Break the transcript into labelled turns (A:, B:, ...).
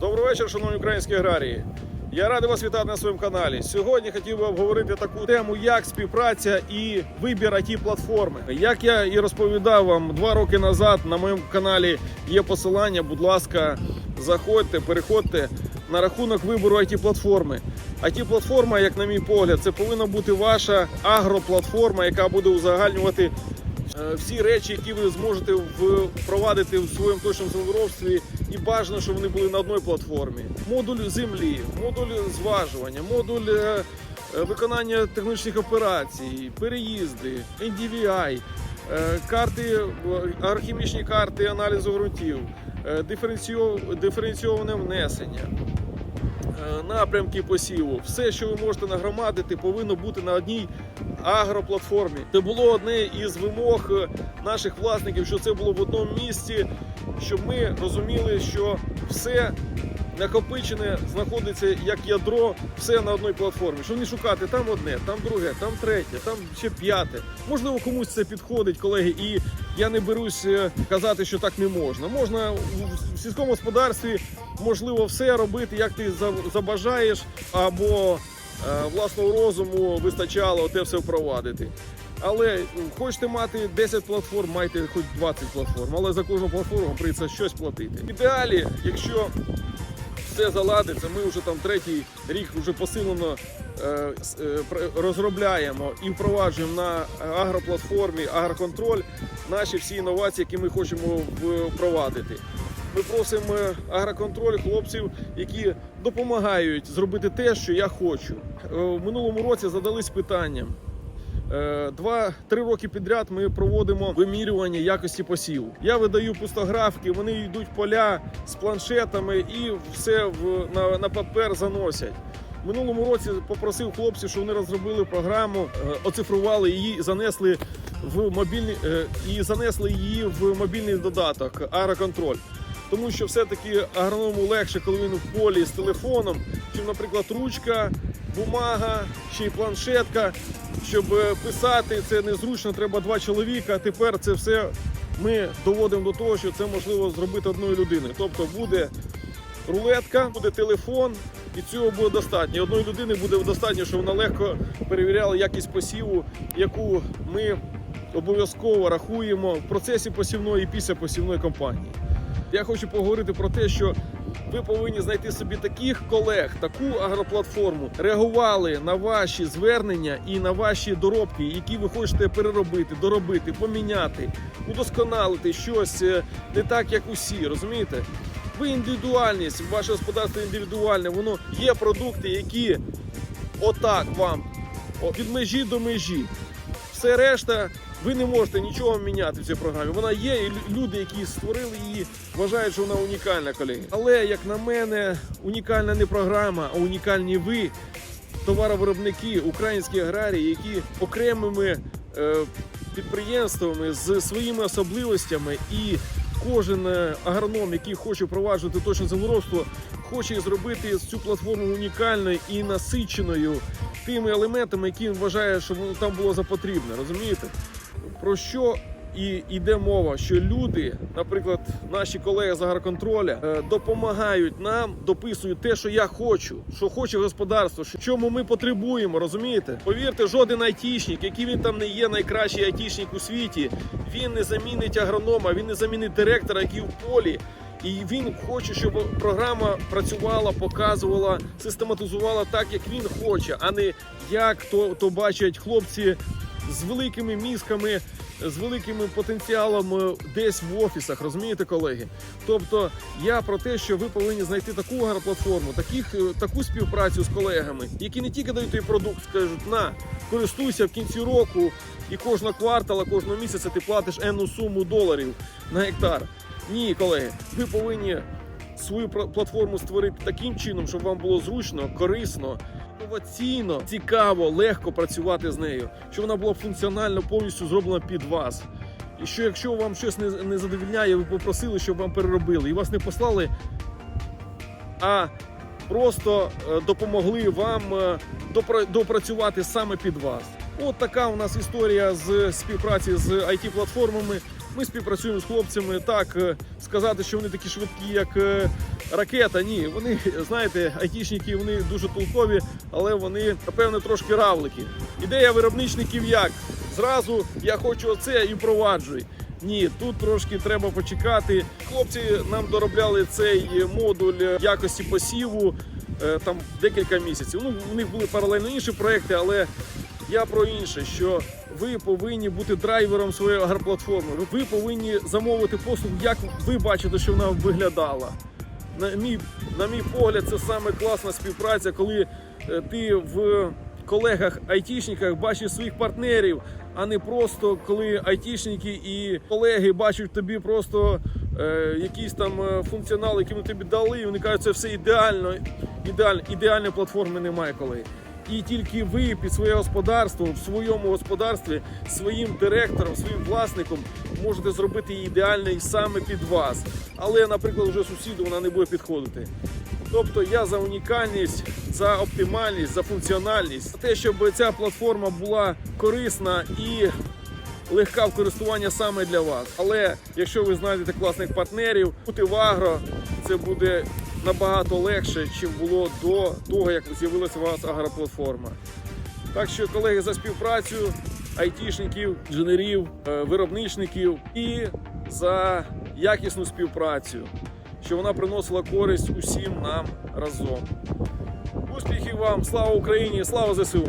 A: Добрий вечір, шановні українські аграрії. Я радий вас вітати на своєму каналі. Сьогодні хотів би обговорити таку тему, як співпраця і вибір it платформи. Як я і розповідав вам два роки назад на моєму каналі є посилання. Будь ласка, заходьте, переходьте на рахунок вибору it платформи. it платформа, як на мій погляд, це повинна бути ваша агроплатформа, яка буде узагальнювати всі речі, які ви зможете впровадити в своєму точному землеробстві, і бажано, щоб вони були на одній платформі. Модуль землі, модуль зважування, модуль е, е, виконання технічних операцій, переїзди, NDVI, е, карти, е, архімічні карти аналізу ґрунтів, е, диференційоване внесення. Е, напрямки посіву, все, що ви можете нагромадити, повинно бути на одній агроплатформі. Це було одне із вимог е, наших власників, що це було в одному місці, щоб ми розуміли, що все накопичене знаходиться як ядро, все на одній платформі. Щоб не шукати там одне, там друге, там третє, там ще п'яте. Можливо, комусь це підходить, колеги, і я не берусь е, казати, що так не можна. Можна в- сільському господарстві можливо все робити, як ти забажаєш, або власного розуму вистачало те все впровадити. Але ну, хочете мати 10 платформ, майте хоч 20 платформ, але за кожну платформу прийдеться щось платити. В ідеалі, якщо все заладиться, ми вже там третій рік вже посилено е, е, розробляємо і впроваджуємо на агроплатформі агроконтроль наші всі інновації, які ми хочемо впровадити. Ми просимо агроконтроль хлопців, які допомагають зробити те, що я хочу. Е, В минулому році задались питанням. Е, Два-три роки підряд ми проводимо вимірювання якості посіву. Я видаю пустографки, вони йдуть поля з планшетами і все в, на, на папер заносять. Минулому році попросив хлопців, щоб вони розробили програму, е, оцифрували її, занесли в мобільний е, і занесли її в мобільний додаток Аероконтроль. Тому що все-таки агроному легше, коли він в полі з телефоном, чим, наприклад, ручка, бумага, й планшетка. Щоб е, писати це незручно, треба два чоловіка. А тепер це все ми доводимо до того, що це можливо зробити одною людиною. Тобто буде рулетка, буде телефон, і цього буде достатньо. Одної людини буде достатньо, щоб вона легко перевіряла якість посіву, яку ми обов'язково рахуємо в процесі посівної і після посівної кампанії. Я хочу поговорити про те, що ви повинні знайти собі таких колег, таку агроплатформу, реагували на ваші звернення і на ваші доробки, які ви хочете переробити, доробити, поміняти, удосконалити щось е, не так, як усі. Розумієте? Ви індивідуальність, ваше господарство індивідуальне, воно є продукти, які отак вам від межі до межі. Все решта, ви не можете нічого міняти в цій програмі. Вона є, і люди, які створили її, вважають, що вона унікальна, колеги. Але, як на мене, унікальна не програма, а унікальні ви, товаровиробники, українські аграрії, які окремими е, підприємствами з своїми особливостями і кожен е, агроном, який хоче впроваджувати точне землеробство, хоче зробити цю платформу унікальною і насиченою тими елементами, які він вважає, що воно там було за потрібне. Розумієте? Про що і йде мова, що люди, наприклад, наші колеги з агроконтроля, е, допомагають нам, дописують те, що я хочу, що хоче господарство, що чому ми потребуємо, розумієте? Повірте, жоден айтішник, який він там не є найкращий айтішник у світі, він не замінить агронома, він не замінить директора, який в полі. І він хоче, щоб програма працювала, показувала, систематизувала так, як він хоче, а не як то, то бачать хлопці з великими мізками, з великим потенціалом е, десь в офісах, розумієте, колеги? Тобто я про те, що ви повинні знайти таку агроплатформу, таких, е, таку співпрацю з колегами, які не тільки дають той продукт, скажуть, на, користуйся в кінці року, і кожного квартала, кожного місяця ти платиш енну суму доларів на гектар. Ні, колеги, ви повинні свою платформу створити таким чином, щоб вам було зручно, корисно, інноваційно, цікаво, легко працювати з нею, щоб вона була функціонально повністю зроблена під вас. І що якщо вам щось не, не задовільняє, ви попросили, щоб вам переробили, і вас не послали, а просто е, допомогли вам е, допрацювати саме під вас. От така у нас історія з співпраці з it платформами Ми співпрацюємо з хлопцями. Так е, сказати, що вони такі швидкі, як е, ракета. Ні, вони знаєте, айтішники вони дуже толкові, але вони напевно трошки равлики. Ідея виробничників як? Зразу я хочу оце і впроваджуй. Ні, тут трошки треба почекати. Хлопці нам доробляли цей модуль якості посіву е, там декілька місяців. Ну, у них були паралельно інші проекти, але я про інше, що ви повинні бути драйвером своєї агроплатформи. Ви повинні замовити послугу, як ви бачите, що вона виглядала. На мій, на мій погляд, це саме класна співпраця, коли е, ти в колегах айтішниках бачиш своїх партнерів, а не просто коли айтішники і колеги бачать тобі просто е, якийсь там е, функціонал, який вони тобі дали, і вони кажуть, це все ідеально, ідеально, ідеальної платформи немає коли. І тільки ви під своє господарство в своєму господарстві своїм директором, своїм власником можете зробити її ідеальною саме під вас. Але, наприклад, вже сусіду вона не буде підходити. Тобто я за унікальність, за оптимальність, за функціональність, за те, щоб ця платформа була корисна і легка в користуванні саме для вас. Але якщо ви знайдете класних партнерів, бути в агро це буде набагато легше, чим було до того, як з'явилася у вас агроплатформа. Так що, колеги, за співпрацю айтішників, інженерів, е, виробничників і за якісну співпрацю, що вона приносила користь усім нам разом. Успіхів вам! Слава Україні! Слава ЗСУ!